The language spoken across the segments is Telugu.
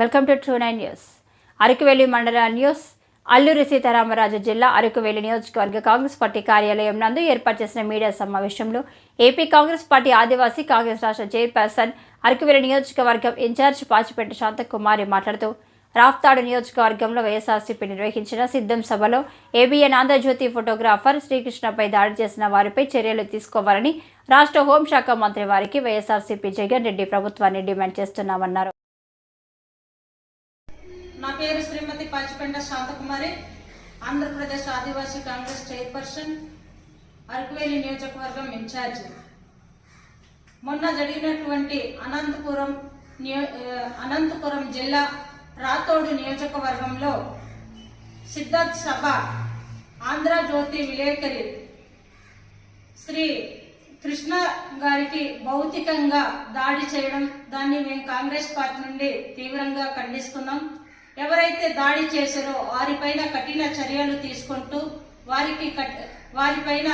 Welcome to true nine news. Araku Valley మండల న్యూస్ అల్లూరి సీతారామరాజు జిల్లా అరకువెల్లి నియోజకవర్గ కాంగ్రెస్ పార్టీ కార్యాలయం నందు ఏర్పాటు చేసిన మీడియా సమావేశంలో AP Congress party Adivasi Congress రాష్ట్ర చైర్పర్సన్ అరకువేలి నియోజకవర్గం ఇన్ఛార్జ్ పాచిపెట్టి శాంతకుమారి మాట్లాడుతూ రాఫ్తాడు నియోజకవర్గంలో వైఎస్ఆర్సీపీ నిర్వహించిన సిద్ధం సభలో ఏబిఎన్ ఆంధ్రజ్యోతి ఫోటోగ్రాఫర్ శ్రీకృష్ణపై దాడి చేసిన వారిపై చర్యలు తీసుకోవాలని రాష్ట్ర హోంశాఖ మంత్రి వారికి వైఎస్ఆర్సీపీ జగన్ రెడ్డి ప్రభుత్వాన్ని డిమాండ్ చేస్తున్నామన్నారు. పేరు శ్రీమతి పాచిపెండ శాంతకుమారి ఆంధ్రప్రదేశ్ ఆదివాసీ కాంగ్రెస్ చైర్పర్సన్ అరకువేలి నియోజకవర్గం ఇన్ఛార్జ్. మొన్న జరిగినటువంటి అనంతపురం నియో అనంతపురం జిల్లా రాతోడు నియోజకవర్గంలో సిద్ధార్థ్ సభ ఆంధ్రజ్యోతి విలేకరి శ్రీ కృష్ణ గారికి భౌతికంగా దాడి చేయడం దాన్ని మేము కాంగ్రెస్ పార్టీ నుండి తీవ్రంగా ఖండిస్తున్నాం. ఎవరైతే దాడి చేశారో వారిపైన కఠిన చర్యలు తీసుకుంటూ వారికి కట్ వారిపైన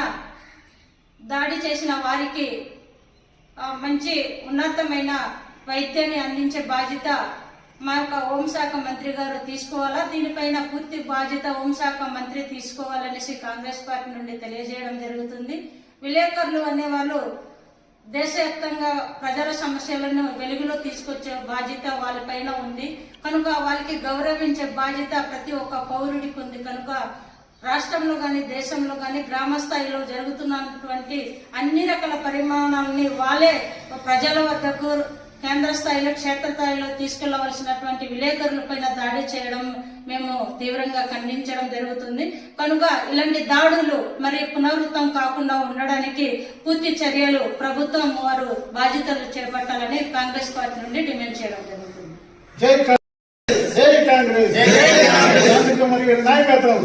దాడి చేసిన వారికి మంచి ఉన్నతమైన వైద్యాన్ని అందించే బాధ్యత మా యొక్క హోంశాఖ మంత్రి గారు తీసుకోవాలా? దీనిపైన పూర్తి బాధ్యత హోంశాఖ మంత్రి తీసుకోవాలనేసి కాంగ్రెస్ పార్టీ నుండి తెలియజేయడం జరుగుతుంది. విలేకరులు అనేవాళ్ళు దేశవ్యాప్తంగా ప్రజల సమస్యలను వెలుగులో తీసుకొచ్చే బాధ్యత వాళ్ళపైన ఉంది. కనుక వాళ్ళకి గౌరవించే బాధ్యత ప్రతి ఒక్క పౌరుడికి ఉంది. కనుక రాష్ట్రంలో కానీ దేశంలో కానీ గ్రామ స్థాయిలో జరుగుతున్నటువంటి అన్ని రకాల పరిమాణాలని వాళ్ళే ప్రజల వద్దకు కేంద్ర స్థాయిలో క్షేత్ర స్థాయిలో తీసుకెళ్ళవలసినటువంటి విలేకరులపైన దాడి చేయడం మేము తీవ్రంగా ఖండించడం జరుగుతుంది. కనుక ఇలాంటి దాడులు మరి పునరావృతం కాకుండా ఉండడానికి పూర్తి చర్యలు ప్రభుత్వం వారు బాధ్యతలు చేపట్టాలని కాంగ్రెస్ పార్టీ నుండి డిమాండ్ చేయడం జరుగుతుంది. జై కాంగ్రెస్ నాయకత్వం.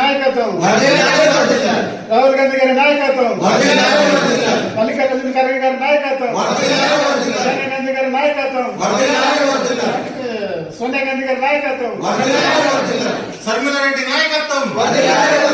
నాయకత్వం. రాహుల్ గాంధీ గారి నాయకత్వం. మల్లికార్జున ఖర్గే గారి నాయకత్వం. సోనియా గాంధీ గారి నాయకత్వం. సోనియా గాంధీ గారి నాయకత్వం శాంతకుమారి గారి నాయకత్వం.